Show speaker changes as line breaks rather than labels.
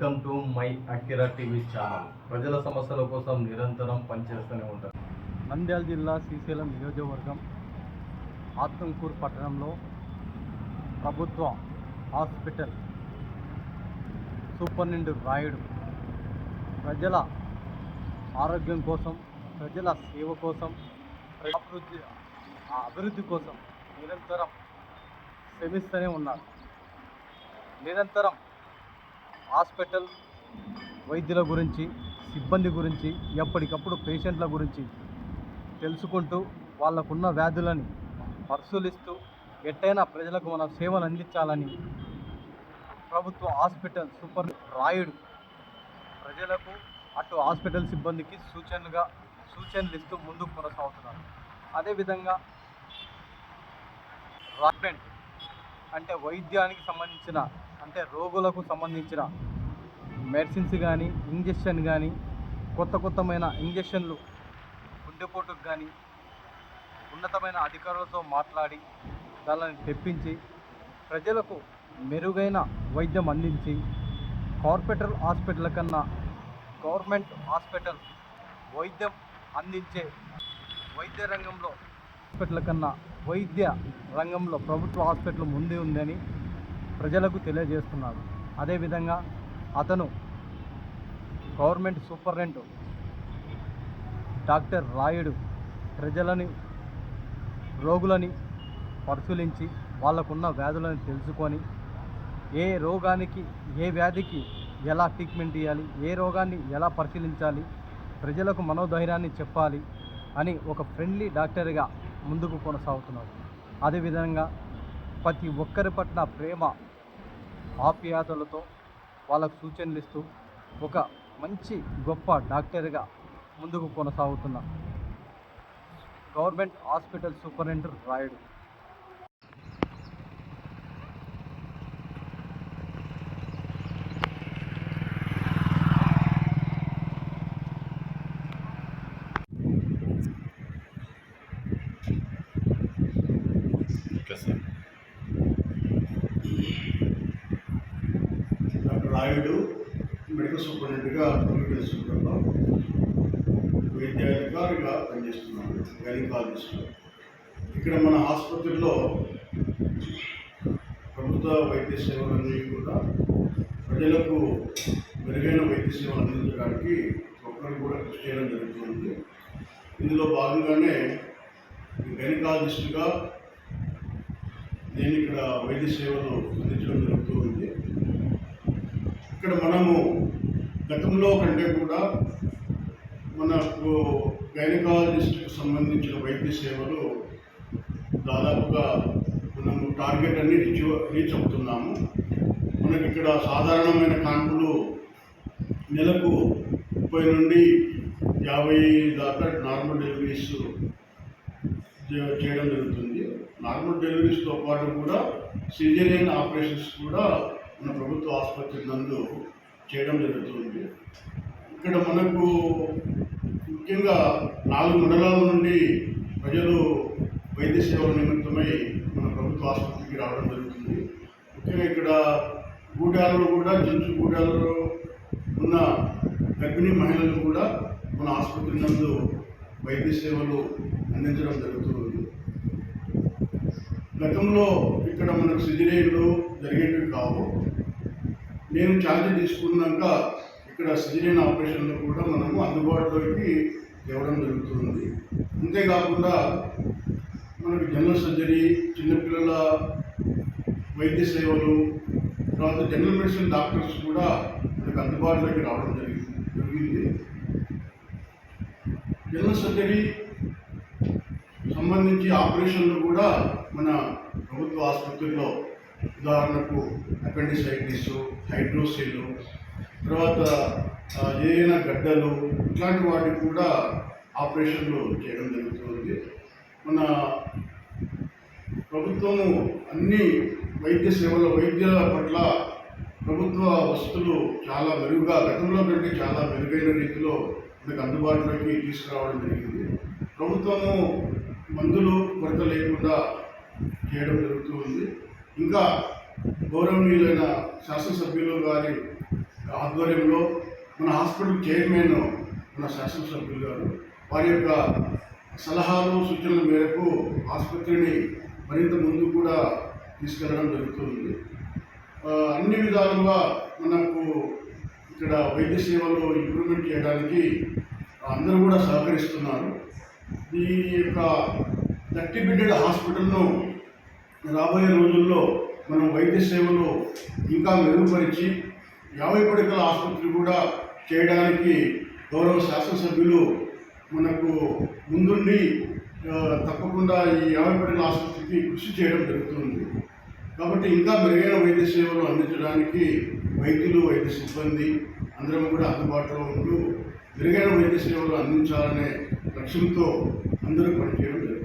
Welcome to my Akira TV channel. ప్రజల సమస్యల కోసం నిరంతరం పనిచేస్తూనే ఉంటారు.
నంద్యాల జిల్లా శ్రీశైలం నియోజకవర్గం ఆత్మకూరు పట్టణంలో ప్రభుత్వ హాస్పిటల్ సూపరింటెండెంట్ రాయుడు ప్రజల ఆరోగ్యం కోసం ప్రజల సేవ కోసం అభివృద్ధి ఆ అభివృద్ధి కోసం నిరంతరం శ్రమిస్తూనే ఉన్నారు. నిరంతరం హాస్పిటల్ వైద్యుల గురించి సిబ్బంది గురించి ఎప్పటికప్పుడు పేషెంట్ల గురించి తెలుసుకుంటూ వాళ్ళకున్న వ్యాధులని పరిశీలిస్తూ ఎట్టైనా ప్రజలకు మన సేవలు అందించాలని ప్రభుత్వ హాస్పిటల్ సూపర్ రాయుడు ప్రజలకు అటు హాస్పిటల్ సిబ్బందికి సూచనలుగా సూచనలు ఇస్తూ ముందుకు కొనసాగుతున్నారు. అదేవిధంగా ట్రీట్మెంట్ అంటే వైద్యానికి సంబంధించిన అంటే రోగులకు సంబంధించిన మెడిసిన్స్ కానీ ఇంజెక్షన్ కానీ కొత్త కొత్తమైన ఇంజెక్షన్లు గుండెపోటుకు కానీ ఉన్నతమైన అధికారులతో మాట్లాడి దానిని తెప్పించి ప్రజలకు మెరుగైన వైద్యం అందించి కార్పొరేటర్ హాస్పిటల్ కన్నా గవర్నమెంట్ హాస్పిటల్ వైద్యం అందించే వైద్య రంగంలో హాస్పిటల్ కన్నా వైద్య రంగంలో ప్రభుత్వ హాస్పిటల్ ముందే ఉందని ప్రజలకు తెలియజేస్తున్నాడు అదేవిధంగా అతను గవర్నమెంట్ సూపరింటెండెంట్ డాక్టర్ రాయుడు ప్రజలని రోగులని పరిశీలించి వాళ్ళకున్న వ్యాధులను తెలుసుకొని ఏ రోగానికి ఏ వ్యాధికి ఎలా ట్రీట్మెంట్ ఇవ్వాలి ఏ రోగాన్ని ఎలా పరిశీలించాలి ప్రజలకు మనోధైర్యాన్ని చెప్పాలి అని ఒక ఫ్రెండ్లీ డాక్టర్గా ముందుకు కొనసాగుతున్నాడు. అదేవిధంగా ప్రతి ఒక్కరి పట్ల ప్రేమ ఆప్యాయతలతో వాళ్ళకు సూచనలు ఇస్తూ ఒక మంచి గొప్ప డాక్టర్గా ముందుకు కొనసాగుతున్న. Government hospital superintendent Rayudu
Naidu medical సూపరింటెండెంట్గా computer సెంటర్లో వైద్యాధికారిగా పనిచేస్తున్నాడు గైనకాలజిస్ట్లో ఇక్కడ మన ఆసుపత్రిలో ప్రభుత్వ వైద్య సేవలన్నీ కూడా ప్రజలకు మెరుగైన వైద్య సేవలు అందించడానికి ఒకరు కూడా కృషి చేయడం జరుగుతుంది. ఇందులో భాగంగానే గైనకాలజిస్ట్గా నేను ఇక్కడ వైద్య సేవలు అందించడం జరుగుతుంది ఇక్కడ మనము గతంలో కంటే కూడా మనకు గైనకాలజిస్ట్కి సంబంధించిన వైద్య సేవలు దాదాపుగా మనము టార్గెట్ అన్ని రీచ్ రీచ్ అవుతున్నాము. మనకి ఇక్కడ సాధారణమైన కాన్పులు నెలకు ముప్పై నుండి యాభై దాకా నార్మల్ డెలివరీస్ చేయడం జరుగుతుంది. నార్మల్ డెలివరీస్తో పాటు కూడా సిజేరియన్ ఆపరేషన్స్ కూడా మన ప్రభుత్వ ఆసుపత్రి నందు చేయడం జరుగుతుంది. ఇక్కడ మనకు ముఖ్యంగా నాలుగు మండలాల నుండి ప్రజలు వైద్య సేవల నిమిత్తమై మన ప్రభుత్వ ఆసుపత్రికి రావడం జరుగుతుంది. ముఖ్యంగా ఇక్కడ గూడాలలో కూడా జంతు గూడాలలో ఉన్న గర్భిణీ మహిళలు కూడా మన ఆసుపత్రి నందు వైద్య సేవలు అందించడం జరుగుతుంది. గతంలో ఇక్కడ మనకు సిజిరేన్లు జరిగేటివి కావు. నేను ఛార్జ్ తీసుకున్నాక ఇక్కడ సిజిరేన్ ఆపరేషన్లు కూడా మనము అందుబాటులోకి ఇవ్వడం జరుగుతుంది అంతేకాకుండా మనకు జనరల్ సర్జరీ చిన్నపిల్లల వైద్య సేవలు తర్వాత జనరల్ మెడిసిన్ డాక్టర్స్ కూడా మనకు అందుబాటులోకి రావడం జరిగింది జరిగింది. జనరల్ సర్జరీ సంబంధించి ఆపరేషన్లు కూడా మన ప్రభుత్వ ఆసుపత్రిలో ఉదాహరణకు అపెండిసైటిస్ హైడ్రోసిల్ తర్వాత ఏదైనా గడ్డలు ఇట్లాంటి వాటికి కూడా ఆపరేషన్లు చేయడం జరుగుతుంది. మన ప్రభుత్వము అన్ని వైద్య సేవల వైద్యుల పట్ల ప్రభుత్వ వసతులు చాలా మెరుగుగా గతంలో కంటే చాలా మెరుగైన రీతిలో మనకు అందుబాటులోకి తీసుకురావడం జరిగింది. ప్రభుత్వము మందులు కొరత లేకుండా చేయడం జరుగుతూ ఉంది. ఇంకా గౌరవనీయులైన శాసనసభ్యులు గారి ఆధ్వర్యంలో మన హాస్పిటల్ చైర్మన్ మన శాసనసభ్యులు గారు వారి యొక్క సలహాలు సూచనల మేరకు ఆసుపత్రిని మరింత ముందు కూడా తీసుకెళ్ళడం జరుగుతుంది. అన్ని విధాలుగా మనకు ఇక్కడ వైద్య సేవలు ఇంప్రూవ్మెంట్ చేయడానికి అందరూ కూడా సహకరిస్తున్నారు. ఈ యొక్క థర్టీ బిడ్డెడ్ హాస్పిటల్ను రాబోయే రోజుల్లో మనం వైద్య సేవలు ఇంకా మెరుగుపరిచి యాభై పడకల ఆసుపత్రి కూడా చేయడానికి గౌరవ శాసనసభ్యులు మనకు ముందుండి తప్పకుండా ఈ యాభై పడకల ఆసుపత్రికి కృషి చేయడం జరుగుతుంది. కాబట్టి ఇంకా మెరుగైన వైద్య సేవలు అందించడానికి వైద్యులు వైద్య సిబ్బంది అందరం కూడా అందుబాటులో ఉంటూ మెరుగైన వైద్య సేవలు అందించాలనే లక్ష్యంతో అందరూ పనిచేయడం జరుగుతుంది.